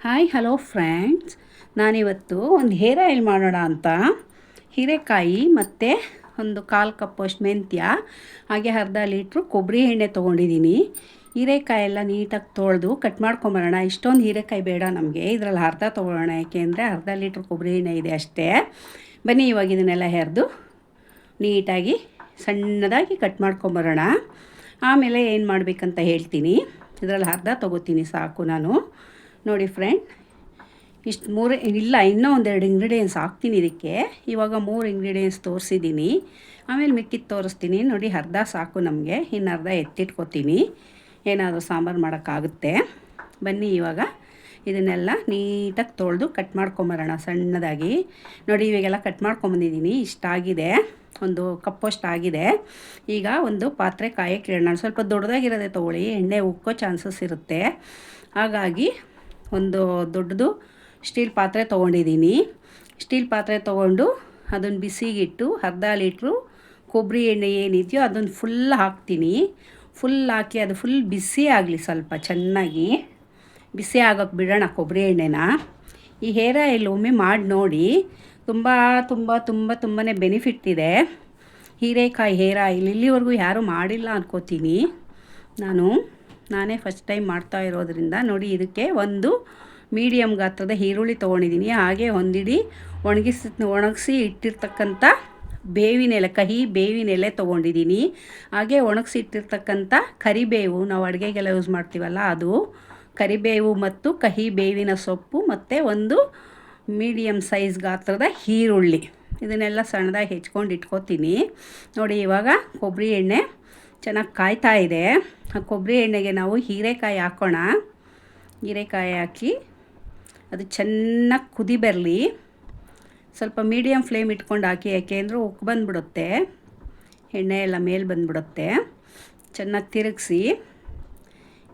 Hi hello friends ನಾನಿವತ್ತು ಒಂದು hair oil ಮಾಡೋಣ ಅಂತ. ಹೀರೆಕಾಯಿ ಮತ್ತು ಒಂದು ಕಾಲು ಕಪ್ಪಷ್ಟು ಮೆಂತ್ಯ, ಹಾಗೆ ಅರ್ಧ ಲೀಟ್ರು ಕೊಬ್ಬರಿ ಎಣ್ಣೆ ತೊಗೊಂಡಿದ್ದೀನಿ. ಹೀರೆಕಾಯಿ ಎಲ್ಲ ನೀಟಾಗಿ ತೊಳೆದು ಕಟ್ ಮಾಡ್ಕೊಂಬರೋಣ ಇಷ್ಟೊಂದು ಹೀರೆಕಾಯಿ ಬೇಡ ನಮಗೆ. ಇದರಲ್ಲಿ ಅರ್ಧ ತೊಗೊಳ್ಳೋಣ. ಏಕೆಂದರೆ ಅರ್ಧ ಲೀಟ್ರ್ ಕೊಬ್ಬರಿ ಎಣ್ಣೆ ಇದೆ ಅಷ್ಟೇ. ಬನ್ನಿ, ಇವಾಗ ಇದನ್ನೆಲ್ಲ ಹೆರೆದು ನೀಟಾಗಿ ಸಣ್ಣದಾಗಿ ಕಟ್ ಮಾಡ್ಕೊಂಬರೋಣ ಆಮೇಲೆ ಏನು ಮಾಡಬೇಕಂತ ಹೇಳ್ತೀನಿ. ಇದರಲ್ಲಿ ಅರ್ಧ ತೊಗೋತೀನಿ, ಸಾಕು ನಾನು. ನೋಡಿ ಫ್ರೆಂಡ್ ಇಷ್ಟು ಮೂರು ಇಲ್ಲ, ಇನ್ನೂ ಒಂದೆರಡು ಇಂಗ್ರೀಡಿಯೆಂಟ್ಸ್ ಹಾಕ್ತೀನಿ ಇದಕ್ಕೆ. ಇವಾಗ ಮೂರು ಇಂಗ್ರೀಡಿಯೆಂಟ್ಸ್ ತೋರಿಸಿದ್ದೀನಿ. ಆಮೇಲೆ ಮಿಕ್ಕಿದ್ದು ತೋರಿಸ್ತೀನಿ. ನೋಡಿ, ಅರ್ಧ ಸಾಕು ನಮಗೆ. ಇನ್ನು ಅರ್ಧ ಎತ್ತಿಟ್ಕೊತೀನಿ. ಏನಾದರೂ ಸಾಂಬಾರು ಮಾಡೋಕ್ಕಾಗುತ್ತೆ. ಬನ್ನಿ ಇವಾಗ ಇದನ್ನೆಲ್ಲ ನೀಟಾಗಿ ತೊಳೆದು ಕಟ್ ಮಾಡ್ಕೊಂಬರೋಣ ಸಣ್ಣದಾಗಿ. ನೋಡಿ, ಇವಾಗೆಲ್ಲ ಕಟ್ ಮಾಡ್ಕೊಂಬಂದಿದ್ದೀನಿ. ಇಷ್ಟಾಗಿದೆ ಒಂದು ಕಪ್ಪಷ್ಟು ಆಗಿದೆ. ಈಗ ಒಂದು ಪಾತ್ರೆ ಕಾಯಕ್ಕೆ ಇಡೋಣ. ಸ್ವಲ್ಪ ದೊಡ್ಡದಾಗಿರೋದೇ ತೊಗೊಳ್ಳಿ. ಎಣ್ಣೆ ಉಕ್ಕೋ ಚಾನ್ಸಸ್ ಇರುತ್ತೆ. ಹಾಗಾಗಿ ಒಂದು ದೊಡ್ಡದು ಸ್ಟೀಲ್ ಪಾತ್ರೆ ತೊಗೊಂಡಿದ್ದೀನಿ. ಸ್ಟೀಲ್ ಪಾತ್ರೆ ತೊಗೊಂಡು ಅದನ್ನು ಬಿಸಿಗಿಟ್ಟು ಅರ್ಧ ಲೀಟ್ರು ಕೊಬ್ಬರಿ ಎಣ್ಣೆ ಏನಿದೆಯೋ ಅದನ್ನು ಫುಲ್ ಹಾಕ್ತೀನಿ. ಫುಲ್ ಹಾಕಿ ಅದು ಫುಲ್ ಬಿಸಿ ಆಗಲಿ ಸ್ವಲ್ಪ ಚೆನ್ನಾಗಿ. ಬಿಸಿ ಆಗೋಕ್ಕೆ ಬಿಡೋಣ ಕೊಬ್ಬರಿ ಎಣ್ಣೆನ. ಈ ಹೇರ್ ಆಯಿಲ್ ಒಮ್ಮೆ ಮಾಡಿ ನೋಡಿ ತುಂಬ ತುಂಬ ತುಂಬ ತುಂಬಾ ಬೆನಿಫಿಟ್ ಇದೆ. ಹೀರೆಕಾಯಿ ಹೇರ್ ಆಯಿಲ್ ಇಲ್ಲಿವರೆಗೂ ಯಾರೂ ಮಾಡಿಲ್ಲ ಅನ್ಕೋತೀನಿ. ನಾನು ನಾನೇ ಫಸ್ಟ್ ಟೈಮ್ ಮಾಡ್ತಾ ಇರೋದ್ರಿಂದ ನೋಡಿ ಇದಕ್ಕೆ ಒಂದು ಮೀಡಿಯಮ್ ಗಾತ್ರದ ಈರುಳ್ಳಿ ತೊಗೊಂಡಿದ್ದೀನಿ. ಹಾಗೆ ಒಂದಿಡಿ ಒಣಗಿಸಿ ಒಣಗಿಸಿ ಇಟ್ಟಿರ್ತಕ್ಕಂಥ ಬೇವಿನ ಎಲೆ ಕಹಿ ಬೇವಿನ ಎಲೆ ತೊಗೊಂಡಿದ್ದೀನಿ. ಹಾಗೆ ಒಣಗಿಸಿ ಇಟ್ಟಿರ್ತಕ್ಕಂಥ ಕರಿಬೇವು, ನಾವು ಅಡುಗೆಗೆಲ್ಲ ಯೂಸ್ ಮಾಡ್ತೀವಲ್ಲ ಅದು. ಕರಿಬೇವು ಮತ್ತು ಕಹಿ ಬೇವಿನ ಸೊಪ್ಪು ಮತ್ತು ಒಂದು ಮೀಡಿಯಮ್ ಸೈಜ್ ಗಾತ್ರದ ಈರುಳ್ಳಿ. ಇದನ್ನೆಲ್ಲ ಸಣ್ಣದಾಗಿ ಹೆಚ್ಕೊಂಡು ಇಟ್ಕೋತೀನಿ. ನೋಡಿ ಇವಾಗ ಕೊಬ್ಬರಿ ಎಣ್ಣೆ ಚೆನ್ನಾಗಿ ಕಾಯ್ತಾ ಇದೆ. ಆ ಕೊಬ್ಬರಿ ಎಣ್ಣೆಗೆ ನಾವು ಹೀರೆಕಾಯಿ ಹಾಕೋಣ. ಹೀರೆಕಾಯಿ ಹಾಕಿ ಅದು ಚೆನ್ನಾಗಿ ಕುದಿ ಬರಲಿ. ಸ್ವಲ್ಪ ಮೀಡಿಯಮ್ ಫ್ಲೇಮ್ ಇಟ್ಕೊಂಡು ಹಾಕಿ ಯಾಕೆಂದ್ರೆ ಉಕ್ಕು ಬಂದುಬಿಡುತ್ತೆ. ಎಣ್ಣೆ ಎಲ್ಲ ಮೇಲೆ ಬಂದುಬಿಡುತ್ತೆ. ಚೆನ್ನಾಗಿ ತಿರುಗಿಸಿ.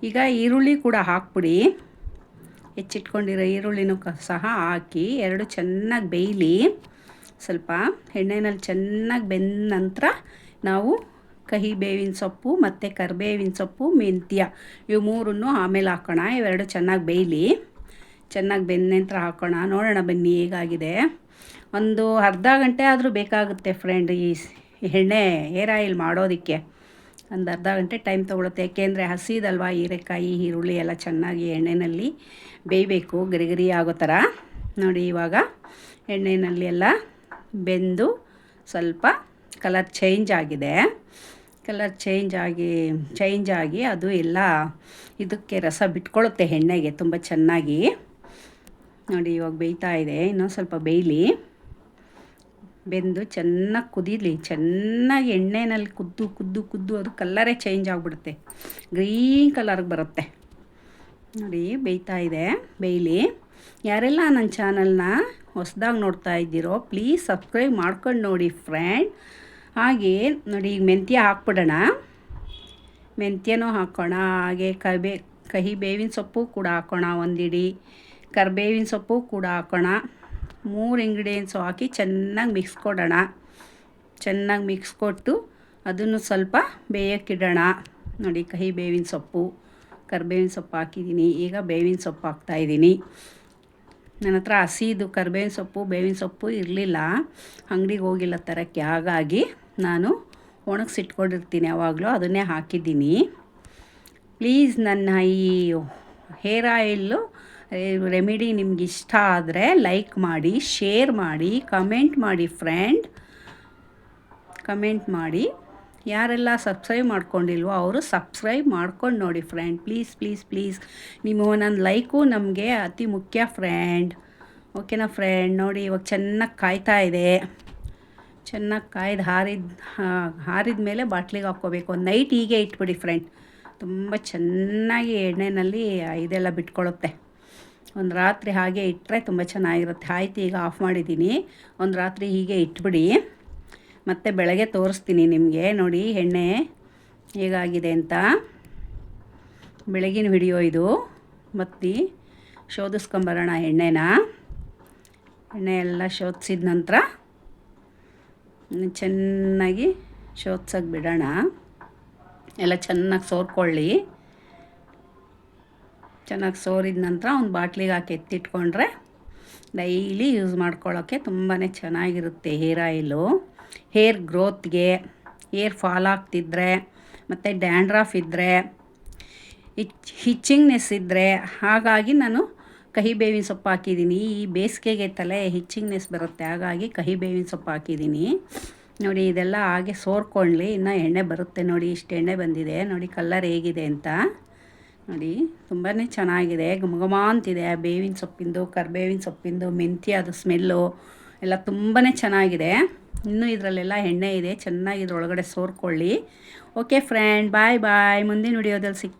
ಈಗ ಈರುಳ್ಳಿ ಕೂಡ ಹಾಕ್ಬಿಡಿ. ಹೆಚ್ಚಿಟ್ಕೊಂಡಿರೋ ಈರುಳ್ಳಿನೂ ಸಹ ಹಾಕಿ ಎರಡು ಚೆನ್ನಾಗಿ ಬೇಯಲಿ. ಸ್ವಲ್ಪ ಎಣ್ಣೆನಲ್ಲಿ ಚೆನ್ನಾಗಿ ಬೆಂದ ನಂತರ ನಾವು ಕಹಿ ಬೇವಿನ ಸೊಪ್ಪು ಮತ್ತು ಕರಿಬೇವಿನ ಸೊಪ್ಪು, ಮೆಂತ್ಯ. ಇವು ಮೂರನ್ನು ಆಮೇಲೆ ಹಾಕೋಣ. ಇವೆರಡು ಚೆನ್ನಾಗಿ ಬೇಯಲಿ. ಚೆನ್ನಾಗಿ ಬೆಂದ ನಂತರ ಹಾಕೋಣ. ನೋಡೋಣ ಬನ್ನಿ ಹೇಗಾಗಿದೆ. ಒಂದು ಅರ್ಧ ಗಂಟೆ ಆದರೂ ಬೇಕಾಗುತ್ತೆ ಫ್ರೆಂಡ್ ಈ ಎಣ್ಣೆ ಹೇರ್ ಆಯಿಲ್ ಮಾಡೋದಕ್ಕೆ. ಒಂದು ಅರ್ಧ ಗಂಟೆ ಟೈಮ್ ತೊಗೊಳುತ್ತೆ. ಏಕೆಂದರೆ ಹಸಿದಲ್ವ ಹೀರೆಕಾಯಿ, ಈರುಳ್ಳಿ ಎಲ್ಲ ಚೆನ್ನಾಗಿ ಎಣ್ಣೆಯಲ್ಲಿ ಬೇಯಬೇಕು. ಗರಿಗರಿ ಗರಿ ಆಗೋ ಥರ. ನೋಡಿ ಇವಾಗ ಎಣ್ಣೆಯಲ್ಲಿ ಎಲ್ಲ ಬೆಂದು ಸ್ವಲ್ಪ ಕಲರ್ ಚೇಂಜ್ ಆಗಿದೆ. ಕಲರ್ ಚೇಂಜ್ ಆಗಿ ಚೇಂಜ್ ಆಗಿ ಅದು ಎಲ್ಲ ಇದಕ್ಕೆ ರಸ ಬಿಟ್ಕೊಳ್ಳುತ್ತೆ ಎಣ್ಣೆಗೆ ತುಂಬ ಚೆನ್ನಾಗಿ. ನೋಡಿ ಇವಾಗ ಬೇಯ್ತಾ ಇದೆ, ಇನ್ನೊಂದು ಸ್ವಲ್ಪ ಬೇಯಲಿ. ಬೆಂದು ಚೆನ್ನಾಗಿ ಕುದೀಲಿ, ಚೆನ್ನಾಗಿ ಎಣ್ಣೆನಲ್ಲಿ ಕುದ್ದು ಕುದ್ದು ಕುದ್ದು ಅದು ಕಲ್ಲರೇ ಚೇಂಜ್ ಆಗಿಬಿಡುತ್ತೆ. ಗ್ರೀನ್ ಕಲರ್ಗೆ ಬರುತ್ತೆ. ನೋಡಿ ಬೇಯ್ತಾ ಇದೆ, ಬೇಯಲಿ. ಯಾರೆಲ್ಲ ನನ್ನ ಚಾನಲ್ನ ಹೊಸ್ದಾಗಿ ನೋಡ್ತಾ ಇದ್ದೀರೋ ಪ್ಲೀಸ್ ಸಬ್ಸ್ಕ್ರೈಬ್ ಮಾಡ್ಕೊಂಡು ನೋಡಿ ಫ್ರೆಂಡ್ ಹಾಗೆ ನೋಡಿ, ಈಗ ಮೆಂತ್ಯ ಹಾಕ್ಬಿಡೋಣ. ಮೆಂತ್ಯನೂ ಹಾಕೋಣ. ಹಾಗೆ ಕಬೆ ಕಹಿ ಬೇವಿನ ಸೊಪ್ಪು ಕೂಡ ಹಾಕೋಣ ಒಂದಿಡಿ. ಕರಿಬೇವಿನ ಸೊಪ್ಪು ಕೂಡ ಹಾಕೋಣ. ಮೂರು ಇಂಗ್ರೀಡಿಯೆಂಟ್ಸು ಹಾಕಿ ಚೆನ್ನಾಗಿ ಮಿಕ್ಸ್ ಕೊಡೋಣ. ಚೆನ್ನಾಗಿ ಮಿಕ್ಸ್ ಕೊಟ್ಟು ಅದನ್ನು ಸ್ವಲ್ಪ ಬೇಯಕ್ಕಿಡೋಣ. ನೋಡಿ ಕಹಿ ಬೇವಿನ ಸೊಪ್ಪು, ಕರಿಬೇವಿನ ಸೊಪ್ಪು ಹಾಕಿದ್ದೀನಿ. ಈಗ ಬೇವಿನ ಸೊಪ್ಪು ಹಾಕ್ತಾಯಿದ್ದೀನಿ ನನ್ನ ಹತ್ರ ಹಸಿದು ಕರಿಬೇವಿನ ಸೊಪ್ಪು, ಬೇವಿನ ಸೊಪ್ಪು ಇರಲಿಲ್ಲ. ಅಂಗಡಿಗೆ ಹೋಗಿಲ್ಲ ತರೋಕ್ಕೆ. ಹಾಗಾಗಿ ನಾನು ಒಣಗಿಸಿಟ್ಕೊಂಡಿರ್ತೀನಿ ಯಾವಾಗಲೂ, ಅದನ್ನೇ ಹಾಕಿದ್ದೀನಿ. ಪ್ಲೀಸ್ ನನ್ನ ಈ ಹೇರ್ ಆಯಿಲ್ಲು ರೆಮಿಡಿ ನಿಮ್ಗೆ ಇಷ್ಟ ಆದರೆ ಲೈಕ್ ಮಾಡಿ, ಶೇರ್ ಮಾಡಿ, ಕಮೆಂಟ್ ಮಾಡಿ ಫ್ರೆಂಡ್. ಕಮೆಂಟ್ ಮಾಡಿ. ಯಾರೆಲ್ಲ ಸಬ್ಸ್ಕ್ರೈಬ್ ಮಾಡ್ಕೊಂಡಿಲ್ವೋ ಅವರು ಸಬ್ಸ್ಕ್ರೈಬ್ ಮಾಡ್ಕೊಂಡು ನೋಡಿ ಫ್ರೆಂಡ್. Please please please. ನಿಮ್ಮ ಒಂದೊಂದು ಲೈಕು ನಮಗೆ ಅತಿ ಮುಖ್ಯ ಫ್ರೆಂಡ್. ಓಕೆನಾ ಫ್ರೆಂಡ್? ನೋಡಿ, ಇವಾಗ ಚೆನ್ನಾಗಿ ಕಾಯ್ತಾ ಇದೆ. ಚೆನ್ನಾಗಿ ಕಾಯ್ದು ಹಾರಿದ ಹಾರಿದ ಮೇಲೆ ಬಾಟ್ಲಿಗೆ ಹಾಕ್ಕೋಬೇಕು. ಒಂದು ನೈಟ್ ಹೀಗೆ ಇಟ್ಬಿಡಿ ಫ್ರೆಂಡ್ ತುಂಬ ಚೆನ್ನಾಗಿ ಎಣ್ಣೆಯಲ್ಲಿ ಇದೆಲ್ಲ ಬಿಟ್ಕೊಳ್ಳುತ್ತೆ ಒಂದು ರಾತ್ರಿ ಹಾಗೆ ಇಟ್ಟರೆ ತುಂಬ ಚೆನ್ನಾಗಿರುತ್ತೆ. ಆಯ್ತು, ಈಗ ಆಫ್ ಮಾಡಿದ್ದೀನಿ ಒಂದು ರಾತ್ರಿ ಹೀಗೆ ಇಟ್ಬಿಡಿ. ಮತ್ತು ಬೆಳಗ್ಗೆ ತೋರಿಸ್ತೀನಿ ನಿಮಗೆ. ನೋಡಿ, ಎಣ್ಣೆ ಹೇಗಾಗಿದೆ ಅಂತ. ಬೆಳಗಿನ ವಿಡಿಯೋ ಇದು. ಮತ್ತು ಶೋಧಿಸ್ಕೊಂಬರೋಣ ಎಣ್ಣೆನ. ಎಣ್ಣೆ ಎಲ್ಲ ಶೋಧಿಸಿದ ನಂತರ ಚೆನ್ನಾಗಿ ಶೋತ್ಸಕ್ಕೆ ಬಿಡೋಣ. ಎಲ್ಲ ಚೆನ್ನಾಗಿ ಸೋರ್ಕೊಳ್ಳಿ ಚೆನ್ನಾಗಿ ಸೋರಿದ ನಂತರ ಒಂದು ಬಾಟ್ಲಿಗೆ ಹಾಕಿ ಎತ್ತಿಟ್ಕೊಂಡ್ರೆ ಡೈಲಿ ಯೂಸ್ ಮಾಡ್ಕೊಳ್ಳೋಕ್ಕೆ ತುಂಬಾ ಚೆನ್ನಾಗಿರುತ್ತೆ ಹೇರ್ ಆಯಿಲು. ಹೇರ್ ಗ್ರೋತ್ಗೆ, ಹೇರ್ ಫಾಲ್ ಆಗ್ತಿದ್ರೆ, ಮತ್ತು ಡ್ಯಾಂಡ್ರಫ್ ಇದ್ದರೆ ಹಿಚ್ ಹಿಚ್ಚಿಂಗ್ನೆಸ್ ಇದ್ದರೆ ಹಾಗಾಗಿ ನಾನು ಕಹಿ ಬೇವಿನ ಸೊಪ್ಪು ಹಾಕಿದ್ದೀನಿ. ಈ ಬೇಸಿಗೆಗೆ ತಲೆ ಹಿಚ್ಚಿಂಗ್ನೆಸ್ ಬರುತ್ತೆ. ಹಾಗಾಗಿ ಕಹಿ ಬೇವಿನ ಸೊಪ್ಪು ಹಾಕಿದ್ದೀನಿ. ನೋಡಿ, ಇದೆಲ್ಲ ಹಾಗೆ ಸೋರ್ಕೊಳ್ಳಿ ಇನ್ನು ಎಣ್ಣೆ ಬರುತ್ತೆ. ನೋಡಿ, ಇಷ್ಟು ಎಣ್ಣೆ ಬಂದಿದೆ. ನೋಡಿ ಕಲ್ಲರ್ ಹೇಗಿದೆ ಅಂತ. ನೋಡಿ ತುಂಬಾ ಚೆನ್ನಾಗಿದೆ. ಘಮ ಘಮ ಅಂತಿದೆ ಬೇವಿನ ಸೊಪ್ಪಿಂದು, ಕರಿಬೇವಿನ ಸೊಪ್ಪಿಂದು, ಮೆಂತ್ಯ, ಅದು ಸ್ಮೆಲ್ಲು ಎಲ್ಲ ತುಂಬಾ ಚೆನ್ನಾಗಿದೆ. ಇನ್ನೂ ಇದರಲ್ಲೆಲ್ಲ ಎಣ್ಣೆ ಇದೆ. ಚೆನ್ನಾಗಿ ಇದ್ರೊಳಗಡೆ ಸೋರ್ಕೊಳ್ಳಿ. Okay, friend. ಬಾಯ್ ಬಾಯ್. ಮುಂದಿನ ವಿಡಿಯೋದಲ್ಲಿ ಸಿಗ್ತೀನಿ.